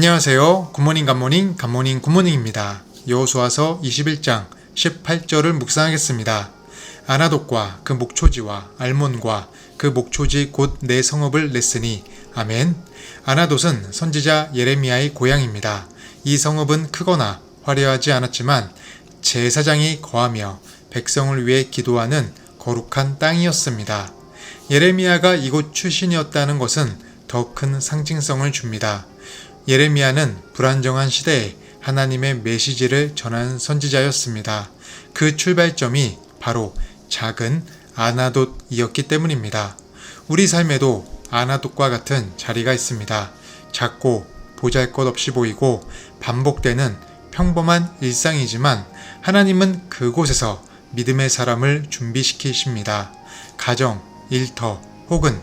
안녕하세요. 굿모닝 굿모닝 굿모닝 굿모닝입니다. 여호수아서 21장 18절을 묵상하겠습니다. 아나돗과 그 목초지와 알몬과 그 목초지 곧 내 성읍을 냈으니 아멘. 아나돗은 선지자 예레미야의 고향입니다. 이 성읍은 크거나 화려하지 않았지만 제사장이 거하며 백성을 위해 기도하는 거룩한 땅이었습니다. 예레미야가 이곳 출신이었다는 것은 더 큰 상징성을 줍니다. 예레미야는 불안정한 시대에 하나님의 메시지를 전하는 선지자였습니다. 그 출발점이 바로 작은 아나돗이었기 때문입니다. 우리 삶에도 아나돗과 같은 자리가 있습니다. 작고 보잘 것 없이 보이고 반복되는 평범한 일상이지만 하나님은 그곳에서 믿음의 사람을 준비시키십니다. 가정, 일터 혹은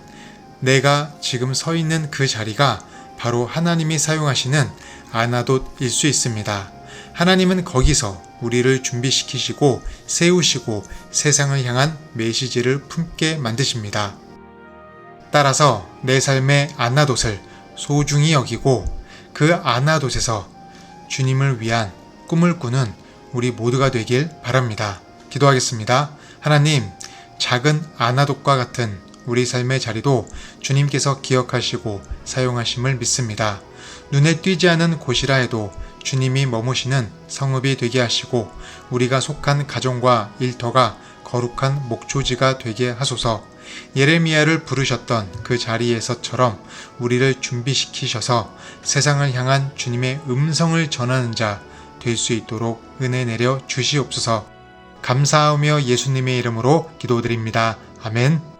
내가 지금 서 있는 그 자리가 바로 하나님이 사용하시는 아나돗일 수 있습니다. 하나님은 거기서 우리를 준비시키시고 세우시고 세상을 향한 메시지를 품게 만드십니다. 따라서 내 삶의 아나돗을 소중히 여기고 그 아나돗에서 주님을 위한 꿈을 꾸는 우리 모두가 되길 바랍니다. 기도하겠습니다. 하나님, 작은 아나돗과 같은 우리 삶의 자리도 주님께서 기억하시고 사용하심을 믿습니다. 눈에 띄지 않은 곳이라 해도 주님이 머무시는 성읍이 되게 하시고 우리가 속한 가정과 일터가 거룩한 목초지가 되게 하소서 예레미야를 부르셨던 그 자리에서처럼 우리를 준비시키셔서 세상을 향한 주님의 음성을 전하는 자 될 수 있도록 은혜 내려 주시옵소서 감사하며 예수님의 이름으로 기도드립니다. 아멘.